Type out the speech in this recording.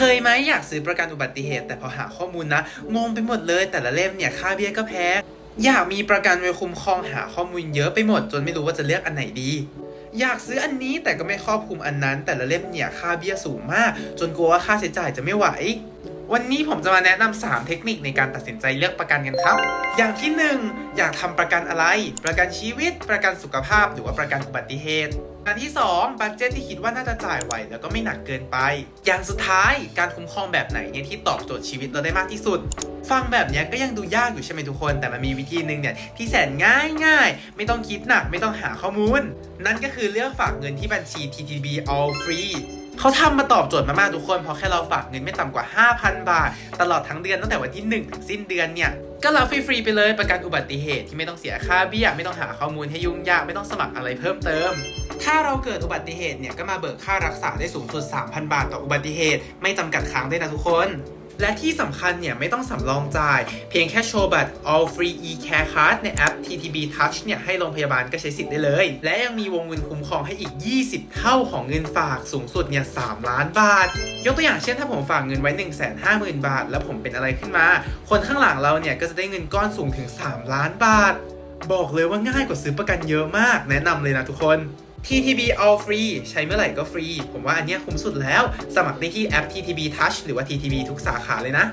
เคยไหมอยากซื้อประกันอุบัติเหตุ แต่พอหาข้อมูลนะงงไปหมดเลย แต่ละเล่มเนี่ยค่าเบี้ยก็แพงอยากมีประกันไว้คุ้มครองหาข้อมูลเยอะไปหมดจนไม่รู้ว่าจะเลือกอันไหนดี อยากซื้ออันนี้แต่ก็ไม่ครอบคลุมอันนั้น แต่ละเล่มเนี่ยค่าเบี้ยสูงมาก จนกลัวว่าค่าใช้จ่ายจะไม่ไหว วันนี้ผมจะมาแนะนำ3เทคนิคในการตัดสินใจเลือกประกันกันครับ อย่างที่ 1 อยากทำประกันอะไร ประกันชีวิต ประกันสุขภาพ หรือว่าประกันอุบัติเหตุอันที่ 2 บัตเจตที่คิดว่าน่าจะจ่ายไหว แล้วก็ไม่หนักเกินไป อย่างสุดท้ายการคุ้มครองแบบไหนเนี่ยที่ตอบโจทย์ชีวิตเราได้มากที่สุด ฟังแบบนี้ก็ยังดูยากอยู่ใช่ไหมทุกคน แต่มันมีวิธีหนึ่งเนี่ยที่แสนง่ายง่ายไม่ต้องคิดหนักไม่ต้องหาข้อมูล นั่นก็คือเลือกฝากเงินที่บัญชี TTB All Free เขาทำมาตอบโจทย์มามากทุกคนเพราะแค่เราฝากเงินไม่ต่ำกว่า 5,000 บาท ตลอดทั้งเดือนตั้งแต่วันที่ 1 ถึงสิ้นเดือนเนี่ยก็รับฟรีๆไปเลยประกันอุบัติเหตุที่ไม่ต้องเสียค่าเบี้ยไม่ต้องหาข้อมูลให้ยุ่งยากไม่ต้องสมัครอะไรเพิ่มเติม ถ้าเราเกิดอุบัติเหตุเนี่ยก็มาเบิกค่ารักษาได้สูงสุด 3,000 บาทต่ออุบัติเหตุ ไม่จำกัดครั้งด้นะทุกคน และที่สำคัญเนี่ยไม่ต้องสำรองจ่าย เพียงแค่โชว์บัตร All Free e-Care Card ในแอป TTB Touch เนี่ยให้โรงพยาบาลก็ใช้สิทธิ์ได้เลย และยังมีวงเงินคุ้มครองให้อีก 20 เท่าของเงินฝากสูงสุดเนี่ย3ล้านบาท ยกตัวอย่างเช่นถ้าผมฝากเงินไว้ 150,000 บาท แล้วผมเป็นอะไรขึ้นมา คนข้างหลังเราเนี่ยก็จะได้เงินก้อนสูงถึง 3 ล้านบาท บอกเลยว่าง่ายกว่าซื้อประกันเยอะมาก แนะนำเลยนะทุกคน TTB All Free ใช้เมื่อไหร่ก็ฟรี ผมว่าอันเนี้ยคุ้มสุดแล้ว สมัครได้ที่แอป TTB Touch หรือว่า TTB ทุกสาขาเลยนะ